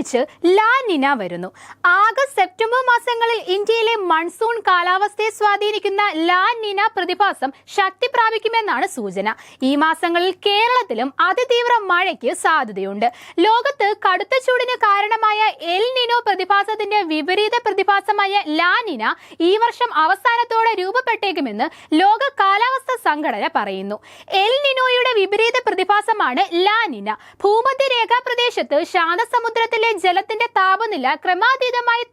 അടുപ്പിച്ച് ലാനിന വരുന്നു. August September മാസങ്ങളിൽ ഇന്ത്യയിലെ മൺസൂൺ കാലാവസ്ഥയെ സ്വാധീനിക്കുന്ന ലാനിന പ്രതിഭാസം ശക്തി പ്രാപിക്കുമെന്നാണ് സൂചന. ഈ മാസങ്ങളിൽ കേരളത്തിലും അതിതീവ്ര മഴയ്ക്ക് സാധ്യതയുണ്ട്. ലോകത്ത് കടുത്ത ചൂടിന് കാരണമായ എൽ നിനോ പ്രതിഭാസത്തിന്റെ വിപരീത പ്രതിഭാസമായ ലാനിന ഈ വർഷം അവസാനത്തോടെ രൂപപ്പെട്ടേക്കുമെന്ന് ലോക കാലാവസ്ഥ സംഘടന പറയുന്നു. എൽ നിനോയുടെ വിപരീത പ്രതിഭാസമാണ് ലാനിന ഭൂമധ്യരേഖാ പ്രദേശത്ത് ശാന്തസമുദ്രത്തിലെ ജലത്തിന്റെ താപനില ക്രമാതീതമായി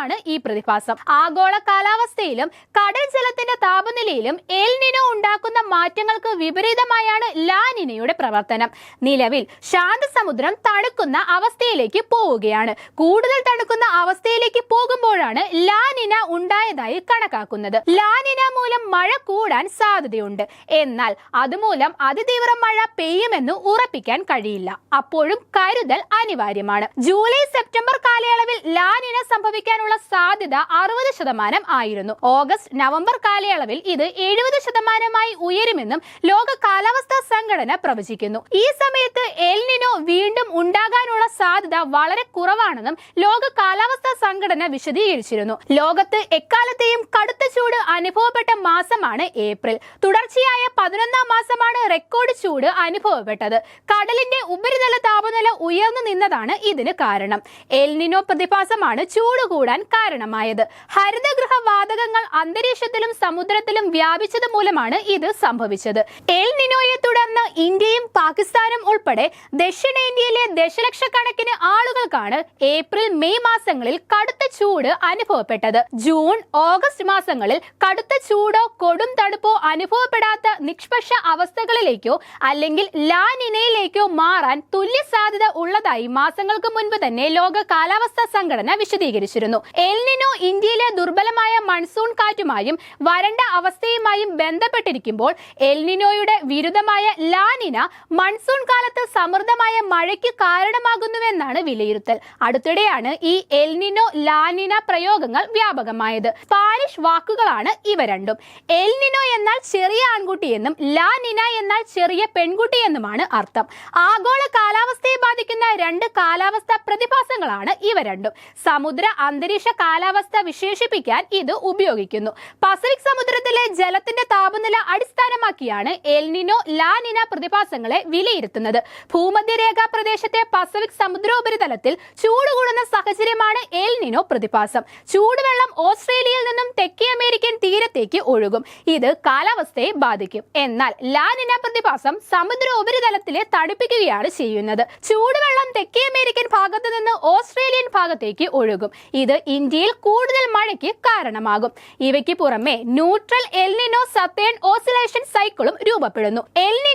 താഴുന്നതാണ് ഈ പ്രതിഭാസം. ആഗോള കാലാവസ്ഥയിലും കടൽ ജലത്തിന്റെ താപനിലയിലും എൽ നിനോ ഉണ്ടാക്കുന്ന മാറ്റങ്ങൾക്ക് വിപരീതമായാണ് ലാനിനയുടെ പ്രവർത്തനം. നിലവിൽ ശാന്തസമുദ്രം തണുക്കുന്ന അവസ്ഥയിലേക്ക് പോവുകയാണ്. കൂടുതൽ തണുക്കുന്ന അവസ്ഥയിലേക്ക് പോകുമ്പോഴാണ് ലാനിന ഉണ്ടായതായി കണക്കാക്കുന്നത്. ലാനിന മൂലം മഴ കൂടാൻ സാധ്യതയുണ്ട്. എന്നാൽ അതുമൂലം അതിതീവ്ര മഴ പെയ്യുമെന്ന് ഉറപ്പിക്കാൻ കഴിയില്ല. അപ്പോഴും കരുതൽ അനിവാര്യമാണ്. ജൂലൈ സെപ്റ്റംബർ കാലയളവിൽ ലാനിന സംഭവിക്കാനുള്ള സാധ്യത അറുപത് ശതമാനം ആയിരുന്നു. ഓഗസ്റ്റ് നവംബർ കാലയളവിൽ ഇത് എഴുപത് ശതമാനമായി ഉയരുമെന്നും ലോക കാലാവസ്ഥാ സംഘടന പ്രവചിക്കുന്നു. ഈ സമയത്ത് എൽനിനോ വീണ്ടും ഉണ്ടാകാനുള്ള സാധ്യത വളരെ കുറവാണെന്നും ലോക കാലാവസ്ഥാ സംഘടന വിശദീകരിച്ചിരുന്നു. ലോകത്ത് എക്കാലത്തെയും കടുത്ത ചൂട് അനുഭവപ്പെട്ട മാസമാണ് ഏപ്രിൽ. തുടർച്ചയായ പതിനൊന്നാം മാസമാണ് റെക്കോർഡ് ചൂട് അനുഭവപ്പെട്ടത്. കടലിന്റെ ഉപരിതല താപനില ഉയർന്നു നിന്നതാണ് ഇതിന് കാരണം. എൽനിനോ പ്രതിഭാസമാണ് ചൂട് കൂടാൻ കാരണമായത്. ഹരിതഗൃഹ വാതകങ്ങൾ അന്തരീക്ഷത്തിലും സമുദ്രത്തിലും വ്യാപിച്ചത് മൂലമാണ് ഇത് സംഭവിച്ചത്. എൽനിനോയെ തുടർന്ന് ഇന്ത്യയും പാകിസ്ഥാനും ഉൾപ്പെടെ ദക്ഷിണേന്ത്യയിലെ ദശലക്ഷക്കണക്കിന് ആളുകൾക്കാണ് ഏപ്രിൽ മെയ് മാസങ്ങളിൽ കടുത്ത ചൂട് അനുഭവപ്പെട്ടത്. ജൂൺ ഓഗസ്റ്റ് മാസങ്ങളിൽ കടുത്ത ചൂടോ കൊടും തണുപ്പോ അനുഭവപ്പെടാത്ത നിഷ്പക്ഷ അവസ്ഥകളിലേക്കോ അല്ലെങ്കിൽ ലാനിനയിലേക്കോ മാറാൻ തുല്യ സാധ്യത ഉള്ളതായി മാസങ്ങൾക്ക് മുൻപ് തന്നെ ലോക കാലാവസ്ഥാ സംഘടന വിശദീകരിച്ചിരുന്നു. എൽനിനോ ഇന്ത്യയിലെ ദുർബലമായ മൺസൂൺ കാറ്റുമായും വരണ്ട അവസ്ഥയുമായും ബന്ധപ്പെട്ടിരിക്കുമ്പോൾ എൽനിനോയുടെ വിരുദ്ധമായ ലാനിന മൺസൂൺ കാലത്ത് സമൃദ്ധമായ മഴയ്ക്ക് കാരണമാകുന്നുവെന്നാണ് വിലയിരുത്തൽ. അടുത്തിടെയാണ് ഈ എൽനിനോ ലാനിന പ്രയോഗങ്ങൾ വ്യാപകമായത്. സ്പാനിഷ് വാക്കുകളാണ് ഇവ രണ്ടും. എൽനിനോ എന്നാൽ ചെറിയ ആൺകുട്ടി എന്നും ലാനിന എന്നാൽ ചെറിയ പെൺകുട്ടി എന്നുമാണ് അർത്ഥം. ആഗോള കാലാവസ്ഥയെ ബാധിക്കുന്ന രണ്ട് കാലാവസ്ഥ പ്രതിഭാസങ്ങളാണ് ഇവ രണ്ടും. സമുദ്ര അന്തരീക്ഷ കാലാവസ്ഥ വിശേഷിപ്പിക്കാൻ ഇത് ഉപയോഗിക്കുന്നു. പസഫിക് സമുദ്രത്തിലെ ജലത്തിന്റെ താപനില അടിസ്ഥാനമാക്കിയാണ് എൽനിനോ ലാനിന പ്രതിഭാസങ്ങളെ വിലയിരുത്തുന്നത്. ഭൂമധ്യരേഖാ പ്രദേശത്തെ പസഫിക് സമുദ്രോപരിതലത്തിൽ ചൂട് കൂടുന്ന സാഹചര്യമാണ് എൽനിനോ പ്രതിഭാസം. ചൂടുവെള്ളം ഓസ്ട്രേലിയയിൽ നിന്നും തെക്കേ അമേരിക്കൻ തീരത്തേക്ക് ഒഴുകും. ഇത് കാലാവസ്ഥയെ ബാധിക്കും. എന്നാൽ ലാനിന പ്രതിഭാസം സമുദ്ര ഉപരിതലത്തിലെ തണുപ്പിക്കുകയാണ് ചെയ്യുന്നത്. ചൂടുവെള്ളം തെക്കേ അമേരിക്കൻ ഭാഗത്ത് നിന്ന് ഓസ്ട്രേലിയൻ ഭാഗത്തേക്ക് ഒഴുകും. ഇത് ഇന്ത്യയിൽ കൂടുതൽ മഴയ്ക്ക് കാരണമാകും. ഇവയ്ക്ക് പുറമെ ന്യൂട്രൽ എൽനിനോ സത്തേൺ ഓസിലേഷൻ സൈക്കിളും രൂപപ്പെടുന്നു.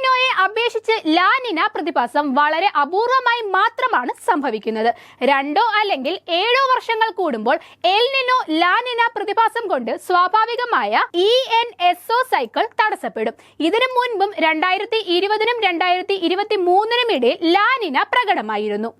എൽനിനോയെ അപേക്ഷിച്ച് ലാനിന പ്രതിഭാസം വളരെ അപൂർവമായി മാത്രമാണ് സംഭവിക്കുന്നത്. രണ്ടോ അല്ലെങ്കിൽ ഏഴോ വർഷങ്ങൾ കൂടുമ്പോൾ എൽനിനോ ലാനിന പ്രതിഭാസം കൊണ്ട് സ്വാഭാവികമായ E N S O cycle തടസ്സപ്പെടും. ഇതിനു മുൻപും രണ്ടായിരത്തി ഇരുപതിനും രണ്ടായിരത്തി ഇരുപത്തി മൂന്നിനും ഇടയിൽ ലാനിന പ്രകടമായിരുന്നു.